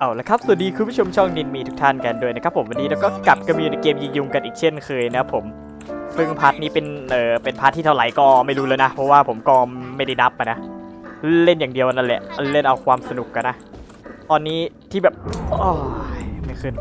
เอาละครับ สวัสดีคุณผู้ชมช่องนินมีทุกท่านกันด้วยนะครับผมวันนี้เราก็กลับกันมาอยู่ในเกมยิงยุงกันอีกเช่นเคยนะครับผม ซึ่งพาร์ทนี้เป็นเออเป็นพาร์ทที่เท่าไหร่ก็ไม่รู้แล้วนะ เพราะว่าผมก็ไม่ได้นับนะ เล่นอย่างเดียวนั่นแหละ เล่นเอาความสนุกกันนะ ตอนนี้ที่แบบโอ้ยไม่ขึ้น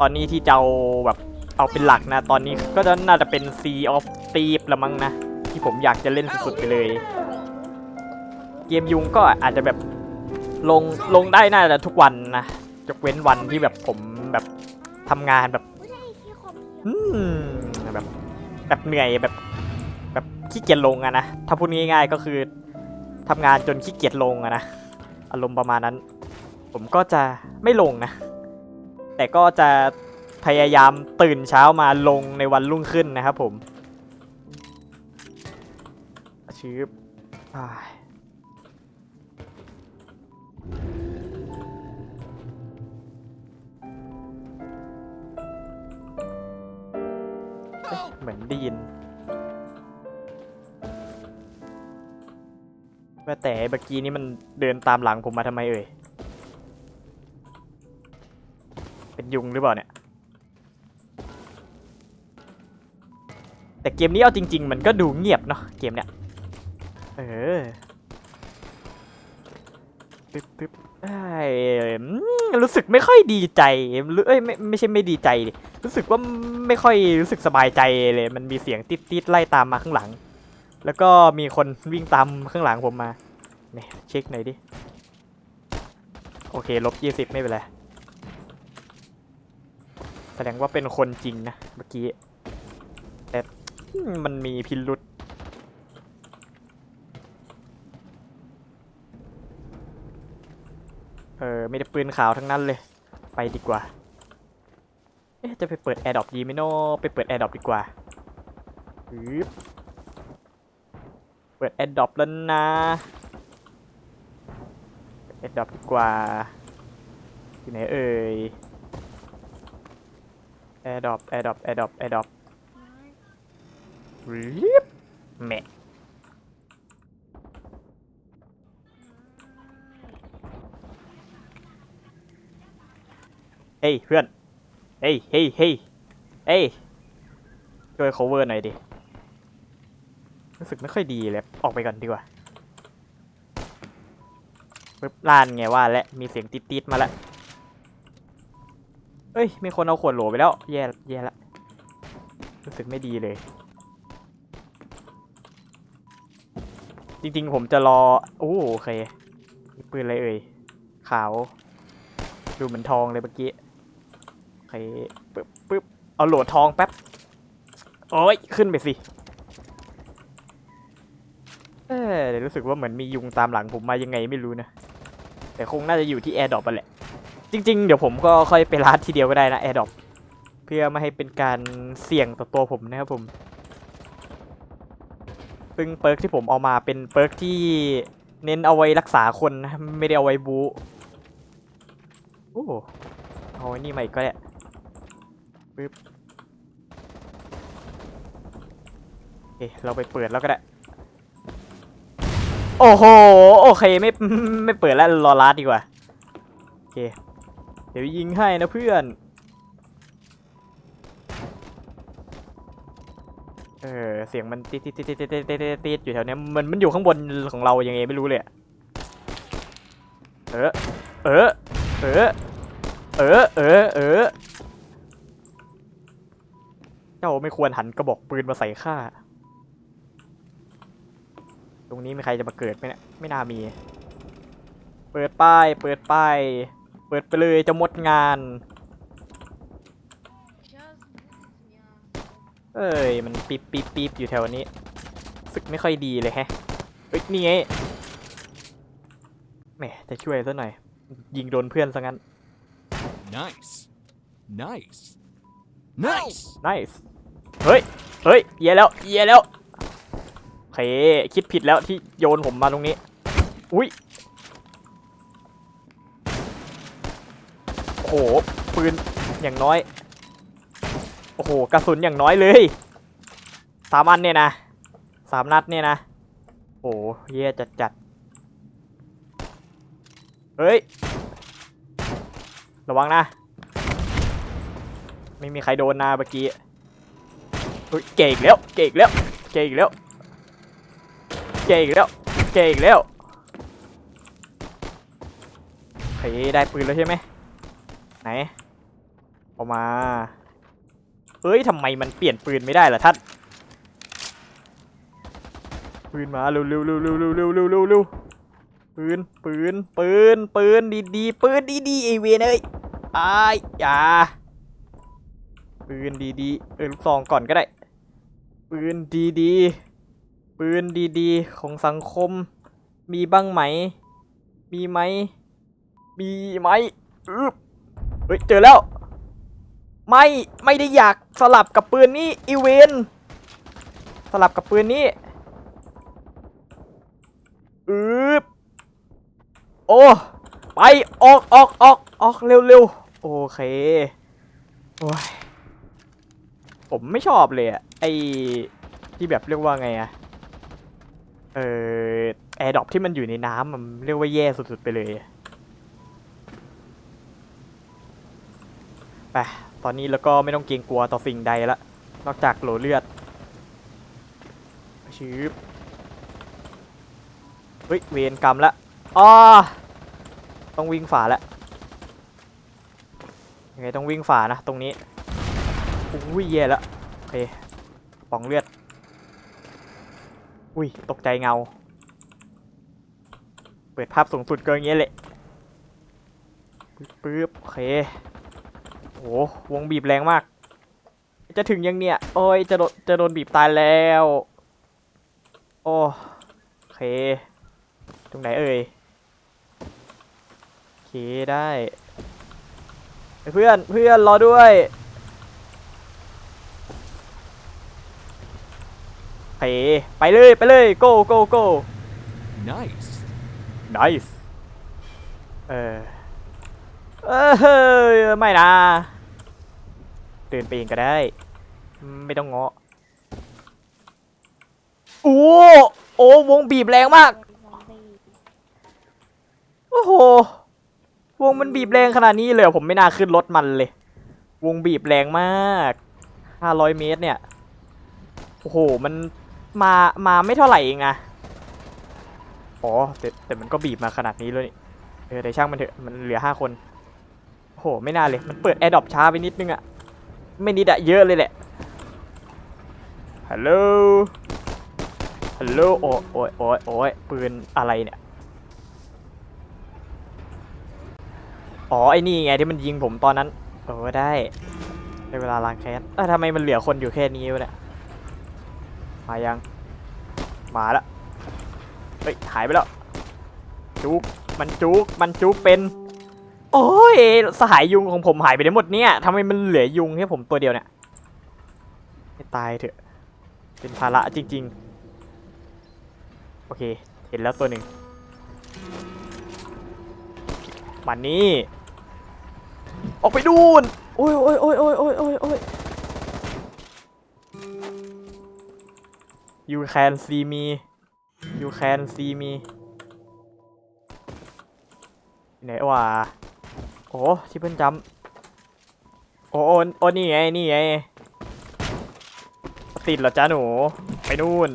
ตอนนี้ที่จะเอาแบบเอาเป็นหลักนะ ตอนนี้ก็จะน่าจะเป็น Sea of Thieves ละมั้งนะ ที่ผมอยากจะเล่นสุดๆไปเลย เกมยุงก็อาจจะแบบ ลงลงได้น่าจะทุกวันนะยกเว้นวันที่แบบผมแบบทำงานแบบอืมแบบแบบเหนื่อยแบบ แบบขี้เกียจลงอะนะถ้าพูดง่ายๆก็คือทำงานจนขี้เกียจลงอะนะอารมณ์ประมาณนั้น ผมก็จะไม่ลงนะ แต่ก็จะพยายามตื่นเช้ามาลงในวันรุ่งขึ้นนะครับผมชืบอ้ เหมือนได้ยิน ว่าแต่เมื่อกี้นี้มันเดินตามหลังผมมาทำไมเอ่ย เป็นยุงหรือเปล่าเนี่ย แต่เกมนี้เอาจริง ๆ มันก็ดูเงียบเนาะเกมเนี้ย เออปึ๊บปึ๊บเอ้ยอืมรู้สึกไม่ค่อยดีใจหรือเอ้ยไม่ไม่ใช่ไม่ดีใจดิ รู้สึกว่าไม่ค่อยรู้สึกสบายใจเลย มันมีเสียงติ๊ดติดไล่ตามมาข้างหลัง แล้วก็มีคนวิ่งตามข้างหลังผมมาเนี่ยเช็คหน่อยดิ โอเคลบยี่สิบไม่เป็นไร แสดงว่าเป็นคนจริงนะเมื่อกี้ แต่มันมีพิรุษเออไม่ได้ปืนขาวทั้งนั้นเลย ไปดีกว่า อ๊ะจะไปเปิดแอร์ดรอปดีไหมโนไปเปิดแอร์ดรอปดีกว่าปึ๊บเปิดแอร์ดรอปแล้วนะแอร์ดรอปดีกว่าที่ไหนเอ่ยแอร์ดรอปแอร์ดรอปแอร์ดรอปแอร์ดรอปรีบแมะเฮ้ยเพื่อน ฮ้ยเฮ้ยเฮ้ยเฮ้ยช่วย cover หน่อยดิ รู้สึกไม่ค่อยดีเลย ออกไปก่อนดีกว่าปึ๊บล้านไงว่าและ มีเสียงติดๆมาแล้วเอ้ย มีคนเอาขวดโหลไปแล้ว แย่ แย่ละ รู้สึกไม่ดีเลย จริงๆ ผมจะรอ โอ้โอเค ปืนอะไรเอ่ย ขาว ดูเหมือนทองเลยเมื่อกี้ เคปึ๊บปึ๊บเอาโหลดทองแป๊บ โอ้ย ขึ้นไปสิ เอ้ยวรู้สึกว่าเหมือนมียุงตามหลังผมมายังไงไม่รู้นะ แต่คงน่าจะอยู่ที่แอร์ดรอปไปแหละ จริง ๆ เดี๋ยวผมก็ค่อยไปร้านทีเดียวก็ได้นะแอร์ดรอปเพื่อไม่ให้เป็นการเสี่ยงต่อตัวผมนะครับผมซึ่งเปิร์กที่ผมเอามาเป็นเปิร์กที่เน้นเอาไว้รักษาคนนะไม่ได้เอาไว้บูโอ้เอาไว้นี่มาอีกก็ได้ ปึ๊บโอเคเราไปเปิดแล้วก็ได้ โอ้โห โอเคไม่ไม่เปิดแล้วรอลัดดีกว่า โอเค เดี๋ยวยิงให้นะเพื่อน เออ เสียงมันติดติดติดติดติดติดติดอยู่แถวนี้มันมันอยู่ข้างบนของเรายังไงไม่รู้เลยเออ เออ เออ เออ เออ เออ เจ้าไม่ควรหันกระบอกปืนมาใส่ข้า ตรงนี้มีใครจะมาเกิดไหมเนี่ย ไม่น่ามี เปิดป้าย เปิดป้าย เปิดไปเลยจะหมดงาน เอ้ย มันปีบปีบปีบอยู่แถวนี้ สึกไม่ค่อยดีเลยแฮะ เฮ้ย นี่ไง แหม จะช่วยซะหน่อย ยิงโดนเพื่อนซะงั้น Nice. Nice. Nice. nice เฮ้ย เฮ้ยเหี้ยแล้วเหี้ยแล้วโอเคคิดผิดแล้วที่โยนผมมาตรงนี้ อุ้ย โอ้โห ปืนอย่างน้อย โอ้โห กระสุนอย่างน้อยเลย สามอันเนี่ยนะ สามนัดเนี่ยนะ โอ้โหเย่จัดจัดเฮ้ย ระวังนะ ไม่มีใครโดนนะเมื่อกี้เก่งแล้ว เก่งแล้ว เก่งแล้ว เก่งแล้ว เก่งแล้วโอเคได้ปืนแล้วใช่ไหมไหนเอามา เฮ้ยทำไมมันเปลี่ยนปืนไม่ได้ล่ะท่าน ปืนมาเร็วเร็วเร็วเร็วเร็วเร็วเร็วเร็วปืน ปืน ปืน ปืน ดีดีๆปืนดีดีๆไอเวนเอ้ยอายอย่า ปืนดีดีๆเออลูกซองก่อนก็ได้ ปืนดีดีๆปืนดีดีๆ ของสังคม มีบ้างไหม มีไหม มีไหมอึบเฮ้ย เจอแล้ว ไม่ ไม่ได้อยากสลับกับปืนนี้อีเวนสลับกับปืนนี้อืบโอ้ ไป ออกออกออกออกเร็วเร็วโอเค โอ้ย ผมไม่ชอบเลยอะไอที่แบบเรียกว่าไงอะเออแอร์ดรอปที่มันอยู่ในน้ำมันเรียกว่าแย่สุดๆไปเลยไปตอนนี้แล้วก็ไม่ต้องเกรงกลัวต่อสิ่งใดละนอกจากโหลเลือดชืบเฮ้ยเวรกรรมละอ้อต้องวิ่งฝ่าละยังไงต้องวิ่งฝ่านะตรงนี้ อุ้ยแย่ละโอเคปองเลือด อุ้ยตกใจเงา เปิดภาพสูงสุดก็อย่างเงี้ยแหละปึ๊บโอเคโอ้วงบีบแรงมาก จะถึงยังเนี่ย โอ้ยจะโดนจะโดนบีบตายแล้ว โอ้โอเค ตรงไหนเอ่ยโอเคได้ เพื่อนเพื่อนรอด้วยโอ เค ไปเลยไปเลย go go go Nice. nice เออเออเฮ้ยไม่นะเดินไปเองก็ได้ ไม่ต้องเงาะโอ้โอ้วงบีบแรงมาก โอ้โห วงมันบีบแรงขนาดนี้เลยเหรอผมไม่น่าขึ้นรถมันเลย วงบีบแรงมาก 500 เมตรเนี่ย โอ้โห มัน มามาไม่เท่าไหร่เองนะอ๋อแต่แต่มันก็บีบมาขนาดนี้เลยนี่เออแต่ช่างมันเถอะมันเหลือ5คนโอ้โหไม่น่าเลยมันเปิดแอร์ดรอปช้าไปนิดนึงอะไม่นิดอะเยอะเลยแหละฮัลโหลฮัลโหลโอ้ยโอ้ยโอ้ยโอ้ยปืนอะไรเนี่ยอ๋อไอ้นี่ไงที่มันยิงผมตอนนั้นเออได้ได้เวลาล้างแค้นเอ้าทำไมมันเหลือคนอยู่แค่นี้วะเนี่ย มายัง มาละเฮ้ยหายไปแล้วจุกมันจุกมันจุกเป็น โอ้ยสหายยุงของผมหายไปไหนหมดเนี่ยทำไมมันเหลือยุงแค่ผมตัวเดียวเนี่ยให้ตายเถอะ เป็นภาระจริง ๆ โอเค เห็นแล้วตัวหนึ่งมันนี่ออกไปดูนโอ้ยโอ้ยโอ้ยโอ้ยโอ้ยโอ้ย you can see me you can see me ไหนวะโอ้ที่เพิ่นจำโอ้โอ้โอ้นี่ไง นี่ไง ติดเหรอจ้าหนู ไปนู่น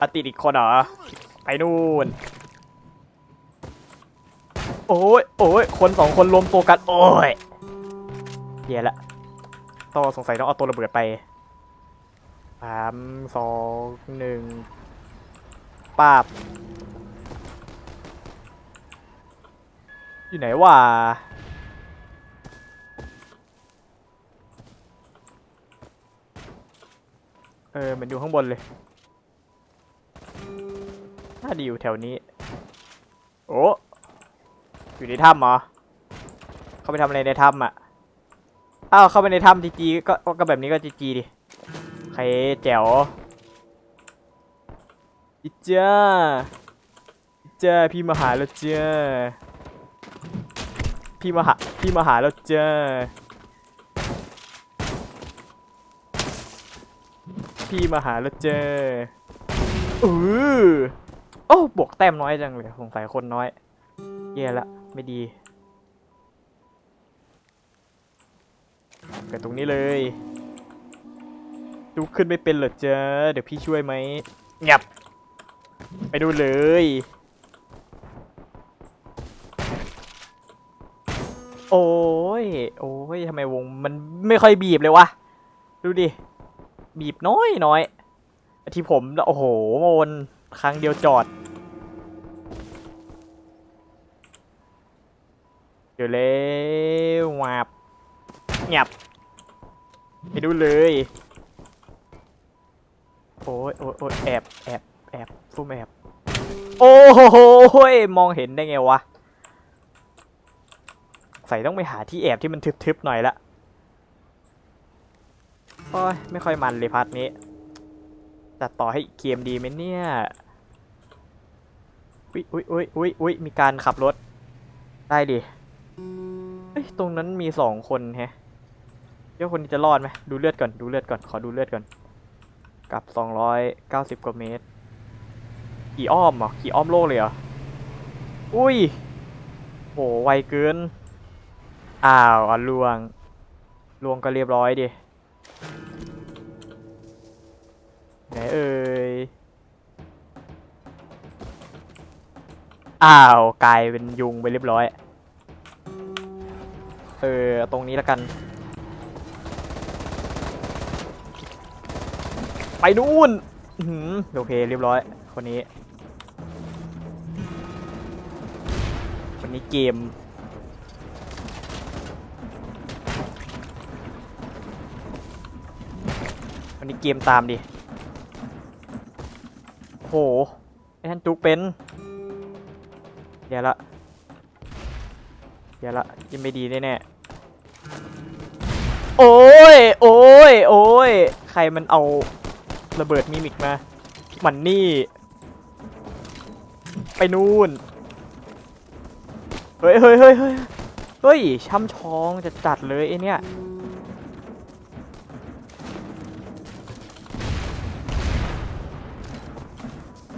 อติดอีกคนเหรอ ไปนู่น โอ้ยโอ้ยคนสองคนรวมตัวกัน โอ้ยเหี้ยละต้องสงสัยต้องเอาตัวระเบิดไป สามสองหนึ่งปาบอยู่ไหนวะเออมันอยู่ข้างบนเลยน่าดีอยู่แถวนี้ โอ้อยู่ในถ้ำเหรอ เข้าไปทำอะไรในถ้ำอะ อ้าวเข้าไปในถ้ำจีจีก็ก็แบบนี้ก็จีจีดิ ใครแจ๋วอีจ้าอีจ้าพี่มาหาแล้วจ้าพี่มาหาพี่มาหาแล้วจ้าพี่มาหาแล้วเจ้าเอโอ้บวกแต้มน้อยจังเลยสงสัยคนน้อยแย่ละ ไม่ดีเกิดตรงนี้เลย ดูขึ้นไม่เป็นเหรอจ๊ะเดี๋ยวพี่ช่วยไหมงับ ไปดูเลย โอ้ย โอ้ยทำไมวงมันไม่ค่อยบีบเลยวะ ดูดิ บีบน้อยน้อยที่ผม โอ้โหโมนครั้งเดียวจอด เดี๋ยวเร็วหวับหยับ ไปดูเลยโอ้ยโอ้ยโอ้ยแอบแอบแอบฟุ่มแอบ โอ้โหมองเห็นได้ไงวะ ใส่ต้องไปหาที่แอบที่มันทึบๆหน่อยละโอ้ยไม่ค่อยมันเลยพาร์ทนี้ตัดต่อให้เกมดีไหมเนี่ยอุ้ยอุ้ยอุ้ยอุ้ยอุ้ยมีการขับรถ ได้ดิเอ้ยตรงนั้นมีสองคนแฮะเดี๋ยวคนนี้จะรอดไหมดูเลือดก่อนดูเลือดก่อนขอดูเลือดก่อน กับ 290 กว่าเมตร กี่อ้อมเหรอกี่อ้อมโลกเลยเหรอ อุ้ย โห ไวเกิน อ้าวอลวง ลวงก็เรียบร้อยดิ ไหนเอ่ย อ้าว กลายเป็นยุงไปเรียบร้อย เออ ตรงนี้แล้วกัน ไปนู่นอื้อหือโอเคเรียบร้อย คนนี้ คนนี้เกม วันนี้เกมตามดิ โห ไอ้ท่านจุกเป็น เดี๋ยวละ เดี๋ยวละยังไม่ดีแน่ๆโอ้ย โอ้ย โอ้ย ใครมันเอา ระเบิดมิมิกมามันนี่ ไปนู่น เฮ้ยเฮ้ยเฮ้ยเฮ้ยเฮ้ยช่ำชองจะจัดเลยไอเนี่ย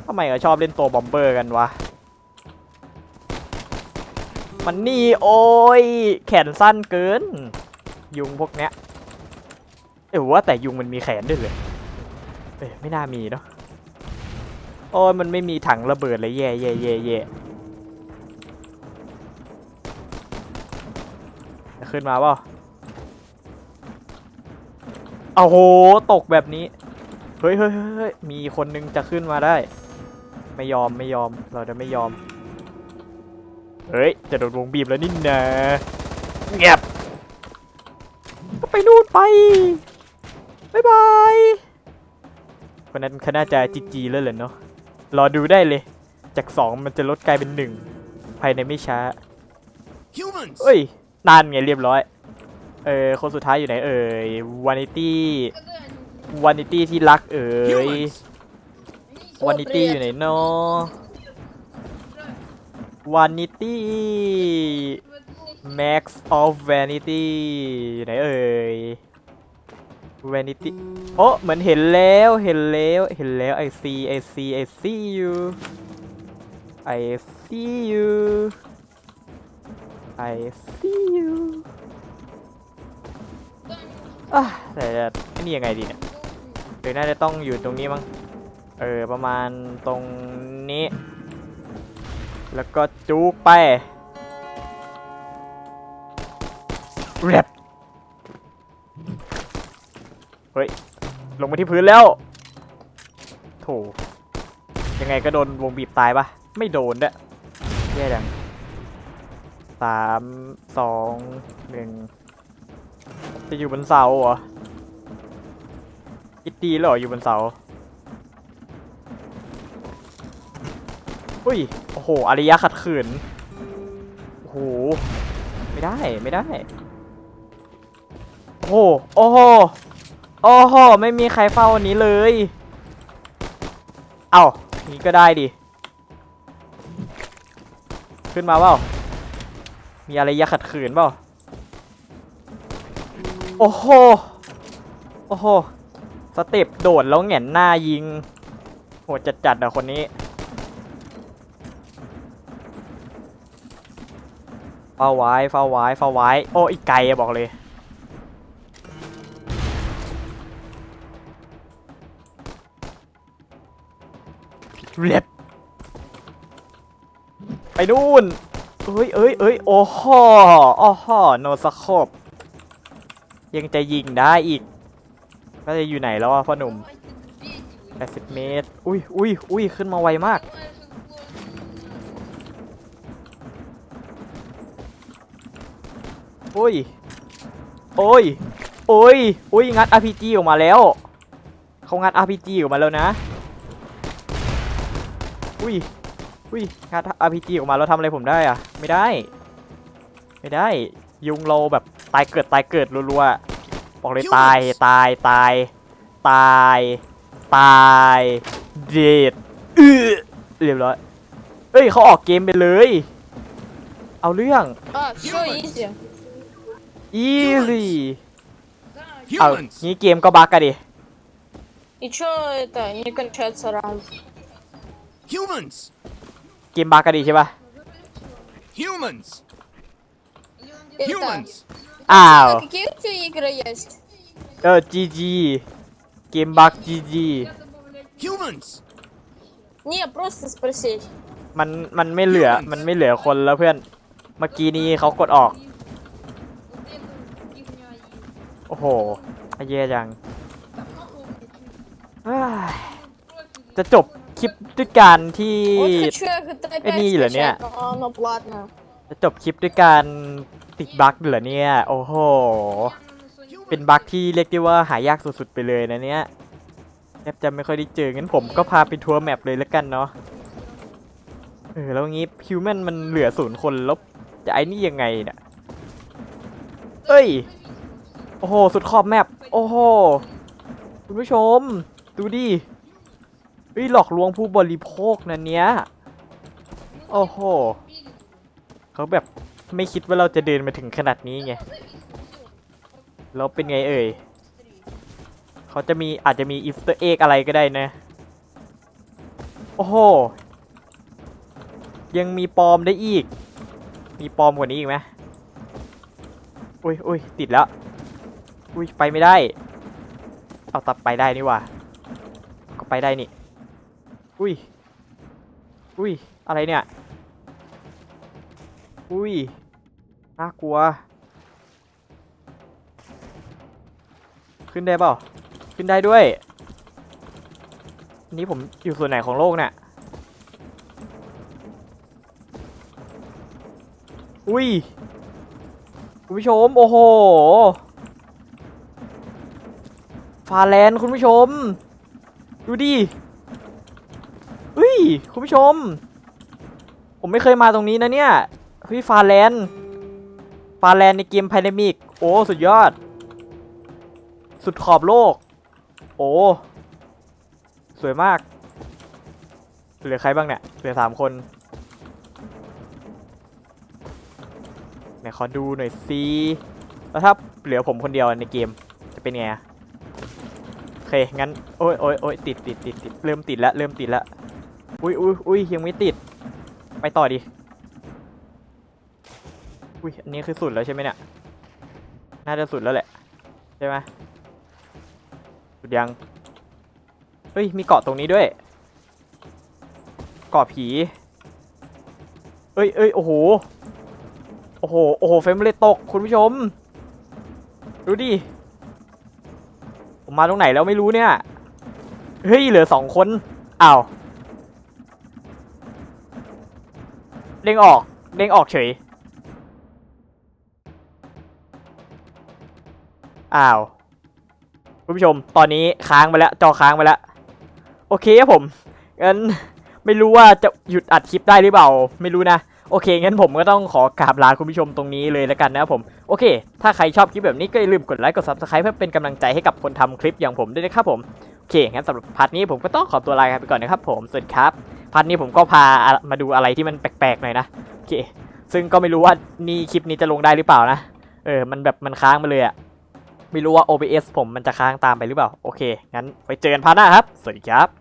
ทำไมเขาชอบเล่นตัวบอมเบอร์กันวะ มันนี่โอ้ย แขนสั้นเกิน ยุงพวกเนี้ยเออว่าแต่ยุงมันมีแขนด้วยเลย เอ้ยไม่น่ามีเนาะโอ้ยมันไม่มีถังระเบิดเลยแย่แย่แย่แย่จะขึ้นมาเปล่าเอาโหตกแบบนี้เฮ้ยเฮ้ยเฮ้ยเฮ้ยมีคนนึงจะขึ้นมาได้ ไม่ยอมไม่ยอมเราจะไม่ยอม เฮ้ย จะโดนวงบีบแล้วนี่นะเงียบก็ไปนู่นไป บ๊ายบาย คนนั้นเขาน่าจะจีจีแล้วเหรอเนาะรอดูได้เลย จากสองมันจะลดกลายเป็นหนึ่งภายในไม่ช้า Humans! เอ้ยนานไงเรียบร้อย เออคนสุดท้ายอยู่ไหนเอ่ยวานิตี้วานิตี้ที่รักเอ่ย Humans! วานิตี้อยู่ไหนเนาะวานิตี้ Max of Vanity อยู่ไหนเอ่ย Vanity โอ้เหมือนเห็นแล้วเห็นแล้วเห็นแล้ว I see I see I see you I see you I see you อะแต่นี่ยังไงดีเนี่ยเดี๋ยวน่าจะต้องอยู่ตรงนี้มั้ง เออ ประมาณตรงนี้ แล้วก็จุกไปแรป เฮ้ย ลงมาที่พื้นแล้วโถยังไงก็โดนวงบีบตายปะไม่โดนเด้วยแย่ดังสามสองหนึ่งจะอยู่บนเสาเหรอคิดดีแล้วเหรออยู่บนเสาอุ้ยโอ้โหอารยะขัดขืนโอ้โหไม่ได้ไม่ได้ โอ้โหโอ้โห โอ้โห ไม่มีใครเฝ้าอันนี้เลย เอ้านี้ก็ได้ดิ ขึ้นมาเปล่า มีอารยะขัดขืนเปล่า โอ้โห โอ้โห สเต็ปโดดแล้วแหงนหน้ายิง โหจัดจัดอะคนนี้ เฝ้าไว้ เฝ้าไว้ เฝ้าไว้ โอ้อีกไกลอะบอกเลย เล็บไปนู่นเอ้ยเอ้ยเอ้ยโอ้โหโอ้โหโนสโคปยังจะยิงได้อีก ก็จะอยู่ไหนแล้วอะพ่อหนุ่ม80เมตร อุ้ยอุ้ยอุ้ยขึ้นมาไวมาก โอ้ย โอ้ย โอ้ยอุ้ย งัด RPG ออกมาแล้ว เขางัด RPG ออกมาแล้วนะ อุ้ย อุ้ย งัด RPG ออกมาแล้วทำอะไรผมได้อะไม่ได้ ไม่ได้ ยุงเราแบบตายเกิดตายเกิดรัวๆ บอกเลยตาย ตาย ตาย ตาย ตาย เด็ดเออเรียบร้อย เอ้ยเขาออกเกมไปเลย เอาเรื่อง А, все, изи. easy เอา Humans! งี้เกมก็บักกันดิ И чё это, не кончается раунд? Humans! เกมบักกันดิใช่ปะ Humans! Это, Humans! อ้าว а какие у тебя игры есть? เออ GG เกมบัก GG Humans! Не, просто спросить. มันมันไม่เหลือ มันไม่เหลือคนแล้วเพื่อน เมื่อกี้นี้เขากดออก โอ้โหแย่จังเฮ้ยจะจบ คลิปด้วยการที่ไอ้นี่เหรอเนี่ยจะจบคลิปด้วยการติดบั๊กเหรอเนี่ย โอ้โห เป็นบั๊กที่เรียกได้ว่าหายากสุดๆไปเลยนะเนี่ยแทบจะไม่ค่อยได้เจองั้นผมก็พาไปทัวร์แมปเลยแล้วกันเนาะเออแล้วงี้ฮิวแมนมันเหลือศูนย์คนลบวจะไอ้นี่ยังไงเนี่ยเอ้ย โอ้โห สุดขอบแมปโอ้โห คุณผู้ชม ดูดิ ฮ้ยหลอกลวงผู้บริโภคนะเนี้ยโอ้โหเขาแบบไม่คิดว่าเราจะเดินมาถึงขนาดนี้ไงแล้วเป็นไงเอ่ยเขาจะมีอาจจะมีอีสเตอร์เอกอะไรก็ได้นะ โอ้โห ยังมีปอมได้อีก มีปอมกว่านี้อีกไหมอุ้ยอุ้ยติดแล้ว อุ้ยไปไม่ได้ เอาตัดไปได้นี่ว่า ก็ไปได้นี่ อุ้ย อุ้ย อะไรเนี่ย อุ้ย น่ากลัว ขึ้นได้เปล่า ขึ้นได้ด้วย นี่ผมอยู่ส่วนไหนของโลกเนี่ย อุ้ย คุณผู้ชม โอ้โห ฟาแลนด์คุณผู้ชม ดูดิ คุณผู้ชม ผมไม่เคยมาตรงนี้นะเนี่ยเฮ้ยฟาแลนฟาแลนในเกมพ n น e มิก โอ้ สุดยอด สุดขอบโลก โอ้ สวยมาก เหลือใครบ้างเนี่ย เหลือสามคนไหนขอดูหน่อยสิแล้วถ้าเหลือผมคนเดียวในเกมจะเป็นไงโอเค งั้น โอ้ยโอ้ยโอ้ยติดติดติดติดเริ่มติดแล้ว เริ่มติดแล้ว อุ้ยอุ้ยอุ้ยยังไม่ติด ไปต่อดิ อุ้ยอันนี้คือสุดแล้วใช่ไหมเนี่ย น่าจะสุดแล้วแหละ ใช่ไหมสุดยัง เฮ้ย มีเกาะตรงนี้ด้วย เกาะผี เอ้ยเอ้ยโอ้โห โอ้โห โอ้โห เฟมเรทตก คุณผู้ชม ดูดิ ผมมาตรงไหนแล้วไม่รู้เนี่ย เฮ้ย เหลือสองคน อ้าว เด้งออก เด้งออกเฉย อ้าว คุณผู้ชม ตอนนี้ค้างไปแล้ว จอค้างไปแล้ว โอเคครับผม งั้นไม่รู้ว่าจะหยุดอัดคลิปได้หรือเปล่า ไม่รู้นะ โอเค งั้นผมก็ต้องขอกราบลาคุณผู้ชมตรงนี้เลยแล้วกันนะครับผม โอเค ถ้าใครชอบคลิปแบบนี้ก็อย่าลืมกดไลค์ กด subscribe เพื่อเป็นกำลังใจให้กับคนทำคลิปอย่างผมด้วยนะครับผม โอเค งั้นสำหรับพาร์ทนี้ผมก็ต้องขอตัวลาไปก่อนนะครับผม สวัสดีครับ พาร์ทนี้ผมก็พามาดูอะไรที่มันแปลกๆหน่อยนะโอเคซึ่งก็ไม่รู้ว่านี่คลิปนี้จะลงได้หรือเปล่านะ เออ มันแบบมันค้างมาเลยอะไม่รู้ว่า OBS ผมมันจะค้างตามไปหรือเปล่า โอเค งั้นไปเจอกันพาร์ทหน้าครับ สวัสดีครับ